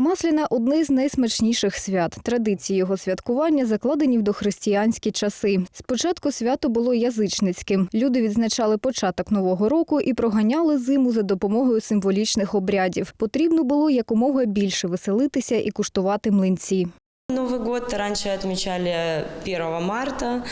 Масляна одне з найсмачніших свят. Традиції його святкування закладені в дохристиянські часи. Спочатку свято було язичницьким. Люди відзначали початок нового року і проганяли зиму за допомогою символічних обрядів. Потрібно було якомога більше веселитися і куштувати млинці. Новый год раньше отмечали 1 марта,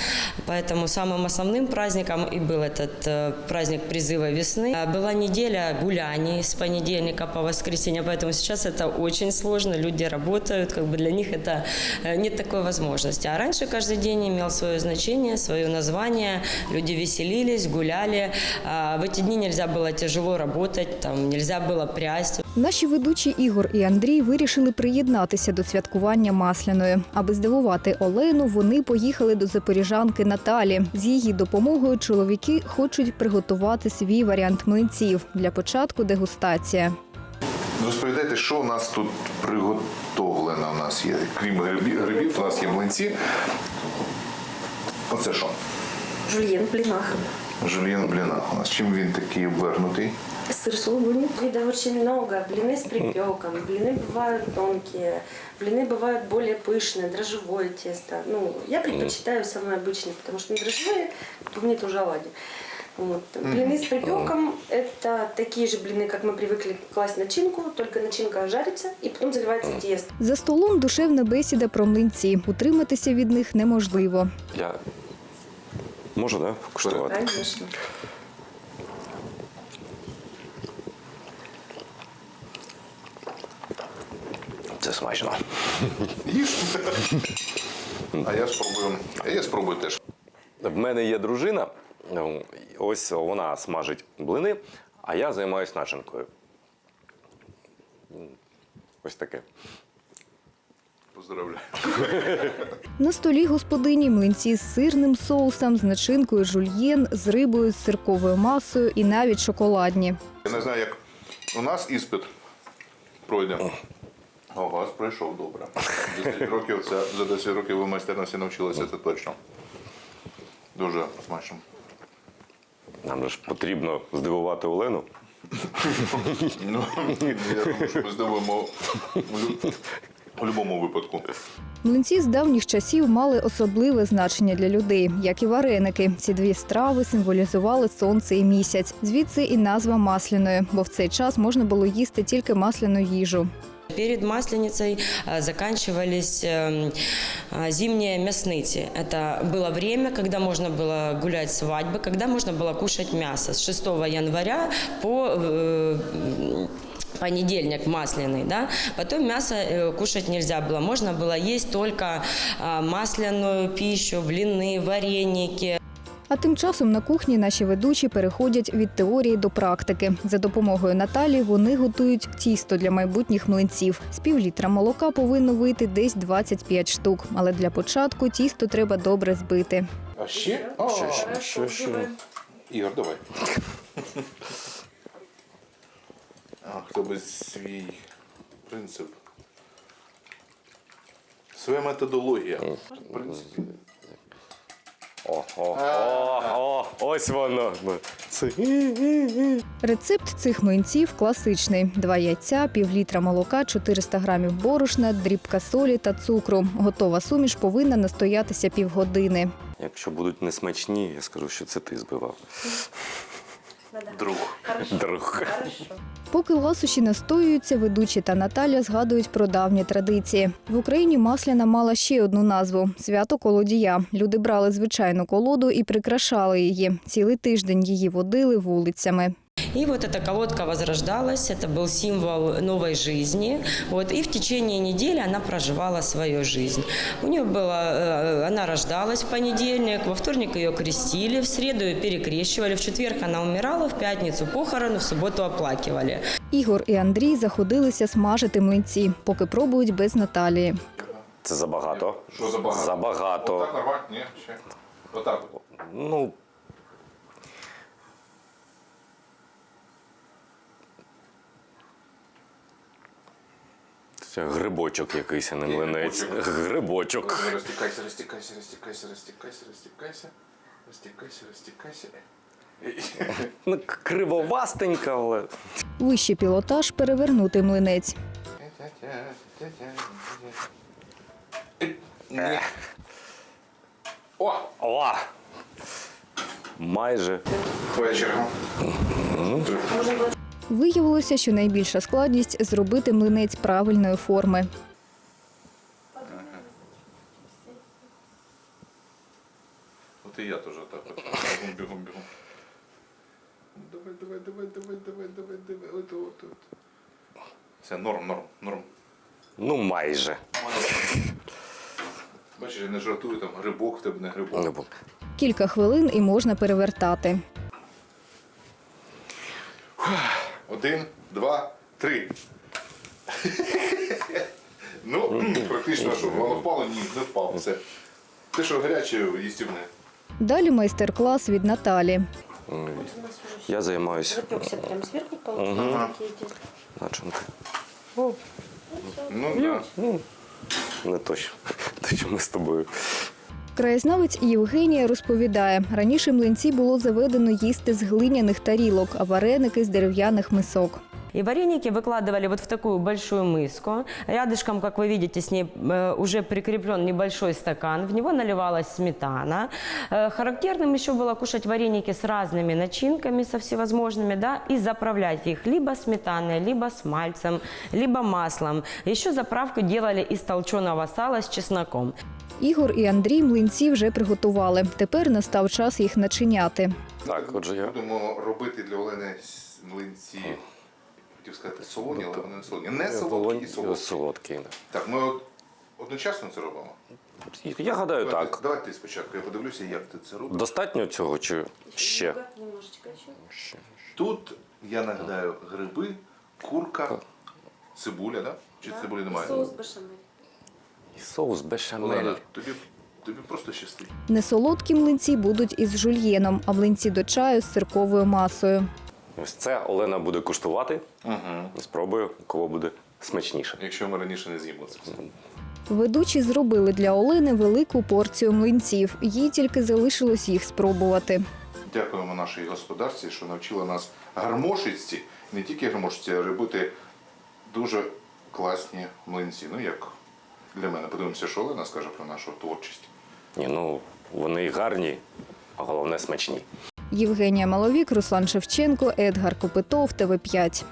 поэтому самым основным праздником и был этот э, праздник призыва весны. А Была неделя гуляний с понедельника по воскресенье, поэтому сейчас это очень сложно, люди работают, как бы для них это э, нет такой возможности. А раньше каждый день имел свое значение, свое название, люди веселились, гуляли. А В эти дни нельзя было тяжело работать, там нельзя было прясть. Наші ведучі Ігор і Андрій вирішили приєднатися до святкування масляної. Аби здивувати Олену, вони поїхали до запоріжанки Наталі. З її допомогою чоловіки хочуть приготувати свій варіант млинців. Для початку дегустація. Розповідайте, що у нас тут приготовлено. У нас є, крім грибів, у нас є млинці. Оце що? Жульен в блинах. Жульєн в блінах у нас. Чим він такий обвернутий? Сыр сулугуни. Видов очень много. Блины с припеком. Блины бывают тонкие. Блины бывают более пышные. Дрожжевое тесто. Ну, я предпочитаю самое обычное, потому что не дрожжевое, помнит уже оладьи. Вот. Блины с припеком – это такие же блины, как мы привыкли класть начинку, только начинка жарится и потом заливается тесто. За столом душевна бесіда про млинці. Утриматися від них неможливо. Я можу, да, куштувати? Конечно. Це смачно. Їж. А я спробую. А я спробую теж. В мене є дружина, ну, ось вона смажить блини, а я займаюся начинкою. Ось таке. Поздравляю. На столі господині млинці з сирним соусом, з начинкою жульєн, з рибою, з сирковою масою і навіть шоколадні. Я не знаю, як у нас іспит пройде. А у вас пройшов добре. 10 років це, за 10 років ви майстерності навчилися, це точно. Дуже смачно. Нам же ж потрібно здивувати Олену. Ну, я думаю, що ми здивуємо лю- у будь-якому випадку. Млинці з давніх часів мали особливе значення для людей, як і вареники. Ці дві страви символізували сонце і місяць. Звідси і назва масляної, бо в цей час можна було їсти тільки масляну їжу. Перед Масленицей э, заканчивались эм, э, зимние мясныти. Это было время, когда можно было гулять свадьбы, когда можно было кушать мясо. С 6 января по э, понедельник масляный, да, потом мясо кушать нельзя было, можно было есть только масляную пищу, блины, вареники, А тим часом на кухні наші ведучі переходять від теорії до практики. За допомогою Наталі вони готують тісто для майбутніх млинців. З півлітра молока повинно вийти десь 25 штук. Але для початку тісто треба добре збити. А ще? А, Ще, ще, ще, ще. Ігор, давай. А, хто би свій принцип. Своя методологія. В принципі. О, ось воно. Рецепт цих млинців класичний: два яйця, пів літра молока, 400 грамів борошна, дрібка солі та цукру. Готова суміш повинна настоятися півгодини. Якщо будуть несмачні, я скажу, що це ти збивав. Друг. Друг. Поки ласощі настоюються, ведучі та Наталя згадують про давні традиції. В Україні масляна мала ще одну назву свято колодія. Люди брали звичайну колоду і прикрашали її. Цілий тиждень її водили вулицями. И вот эта колодка возрождалась, это был символ новой жизни. Вот, и в течение недели она проживала свою жизнь. У нее было, э, она рождалась в понедельник, во вторник ее крестили, в среду ее перекрещивали, в четверг она умирала, в пятницу похороны, в субботу оплакивали. Ігор і Андрій заходилися смажити млинці, поки пробують без Наталії. Це забагато. Що забагато? Забагато. Отак нормально? Ні, ще. Отак. Ну. Це грибочок якийсь, а не млинець. грибочок? Грибочок. Розтікайся, розтікайся, розтікайся, розтікайся, розтікайся. Розтікайся, розтікайся. Ну, кривовастенька, але. Вищий пілотаж перевернути млинець. Ні. О! О! Майже. Твоя черга. Виявилося, що найбільша складність зробити млинець правильної форми. От і я теж так. от. Бігом, бігом, бігом. Давай, давай, давай, давай, давай, давай, давай. От, от, от. Все, норм, норм, норм. Ну, майже. Бачиш, я не жартую, там грибок в тебе не грибок. Не Кілька хвилин і можна перевертати. Один, два, три. ну, практично, що воно впало, ні, не впало. Все. Те, що гаряче, їстівне. Далі майстер-клас від Наталі. Я займаюся запекся прям сверху получается Ну, да. Не то, що ми з тобою. Краєзнавець Євгенія розповідає, раніше млинці було заведено їсти з глиняних тарілок, а вареники з дерев'яних мисок. И вареники выкладывали вот в такую большую миску. Рядышком, как вы видите, с ней э, уже прикреплен небольшой стакан. В него наливалась сметана. Э, характерным еще было кушать вареники с разными начинками, со всевозможными, да, и заправлять их либо сметаной, либо с мальцем, либо маслом. Еще заправку делали из толченого сала с чесноком. Ігор і Андрій млинці вже приготували. Тепер настав час їх начиняти. Так, отже, я. Будемо робити для Олени с- млинці. Хотів сказати солоні, але вони не солоні. Не солодкі і солодкі. Солодкий. да. Так, ми одночасно це робимо. Я гадаю, Давай, так. Давай ти спочатку, я подивлюся, як ти це робиш. Достатньо цього чи ще? Немного, Немножечко еще. Ще. Тут, я нагадаю, гриби, курка, цибуля, да? Чи цибулі немає? Соус бешамель. І соус бешамель. Олена, тобі, тобі просто щастить. Несолодкі млинці будуть із жульєном, а млинці до чаю з сирковою масою. Ось це Олена буде куштувати. Угу. Спробую, у кого буде смачніше. Якщо ми раніше не з'їмо це. Ведучі зробили для Олени велику порцію млинців. Їй тільки залишилось їх спробувати. Дякуємо нашій господарці, що навчила нас гармошиці, не тільки гармошиці, а робити дуже класні млинці. Ну, як для мене. Подивимося, що Олена скаже про нашу творчість. Ні, ну вони гарні, а головне смачні. Євгенія Маловік, Руслан Шевченко, Едгар Копитов, ТВ 5